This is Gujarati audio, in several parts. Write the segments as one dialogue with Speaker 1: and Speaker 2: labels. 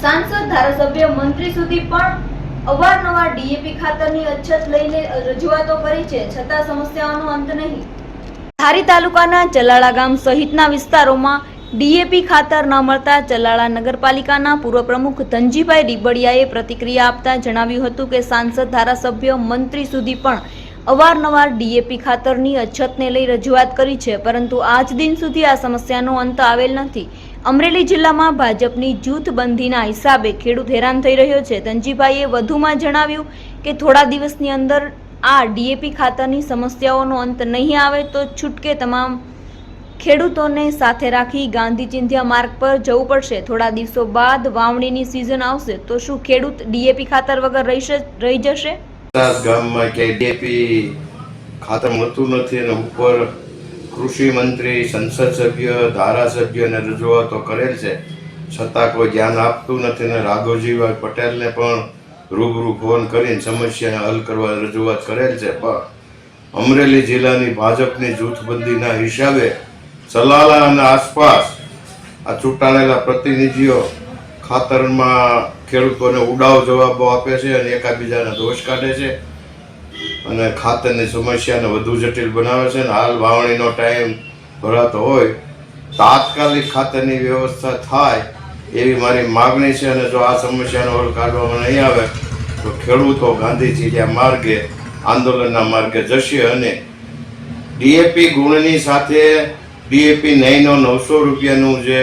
Speaker 1: સાંસદ, ધારાસભ્ય, મંત્રી સુધી પણ અવારનવાર ડીએપી ખાતરની અછત લઈને રજૂઆતો કરી છે. છતાં સમસ્યાઓનો અંત નહીં. ધારી તાલુકાના ચલાળા ગામ સહિતના વિસ્તારોમાં ડીએપી ખાતર ન મળતા ચલાળા નગરપાલિકાના પૂર્વ પ્રમુખ ધનજીભાઈ રીબડિયાએ પ્રતિક્રિયા આપતા જણાવ્યું હતું કે સાંસદ, ધારાસભ્ય, મંત્રી સુધી પણ અવારનવાર ડીએપી ખાતરની અછતને લઈ રજૂઆત કરી છે, પરંતુ આજ દિન સુધી આ સમસ્યાનો અંત આવેલ નથી. અમરેલી જિલ્લામાં ભાજપની જૂથબંધીના હિસાબે ખેડૂત હેરાન થઈ રહ્યો છે. ધનજીભાઈએ વધુમાં જણાવ્યું કે થોડા દિવસની અંદર આ ડીએપી ખાતરની સમસ્યાઓનો અંત નહીં આવે તો છૂટકે તમામ ખેડૂતોને સાથે રાખી ગાંધી ચિંધ્યા માર્ગ પર જવું પડશે. થોડા દિવસો બાદ વાવણીની સિઝન આવશે, તો શું ખેડૂત ડીએપી ખાતર વગર રહી રહી જશે?
Speaker 2: ગામમાં ક્યાંય ડીએપી ખાતર મળતું નથી અને ઉપર કૃષિ મંત્રી, સંસદ સભ્ય ધારાસભ્યને રજૂઆતો કરેલ છે. છતાં કોઈ ધ્યાન આપતું નથી અને રાઘવજીભાઈ પટેલને પણ રૂબરૂ ફોન કરીને સમસ્યાને હલ કરવા રજૂઆત કરેલ છે. પણ અમરેલી જિલ્લાની ભાજપની જૂથબંધીના હિસાબે સલાલા અને આસપાસ આ ચૂંટાયેલા પ્રતિનિધિઓ ખાતરમાં ખેડૂતોને ઉડાવ જવાબો આપે છે અને એકાબીજાના દોષ કાઢે છે. અને ખાતરની સમસ્યાને વધુ જટિલ બનાવે છે અને હાલ વાવણીનો ટાઈમ ભરાતો હોય, તાત્કાલિક ખાતરની વ્યવસ્થા થાય એવી મારી માગણી છે અને જો આ સમસ્યાનો હલ કાઢવામાં નહીં આવે, તો ખેડૂતો ગાંધીજી જ્યાં માર્ગે, આંદોલનના માર્ગે જશે અને ડીએપી ગુણની સાથે ડીએપી નહીંનો નવસો રૂપિયાનું જે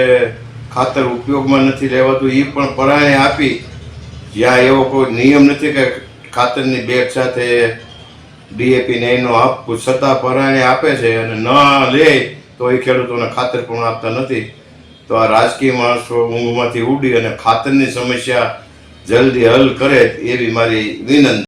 Speaker 2: ખાતર ઉપયોગમાં નથી લેવાતું એ પણ પરાણે આપી. જ્યાં એવો કોઈ નિયમ નથી કે ખાતરની બેગ સાથે ડીએપી નહીંનો આપવું છતાં પરાણે આપે છે અને ન લે, તો એ ખેડૂતોને ખાતર પણ આપતા નથી. તો આ રાજકીય માણસો ઊંઘમાંથી ઉડી અને ખાતરની સમસ્યા જલ્દી હલ કરે, એવી મારી વિનંતી.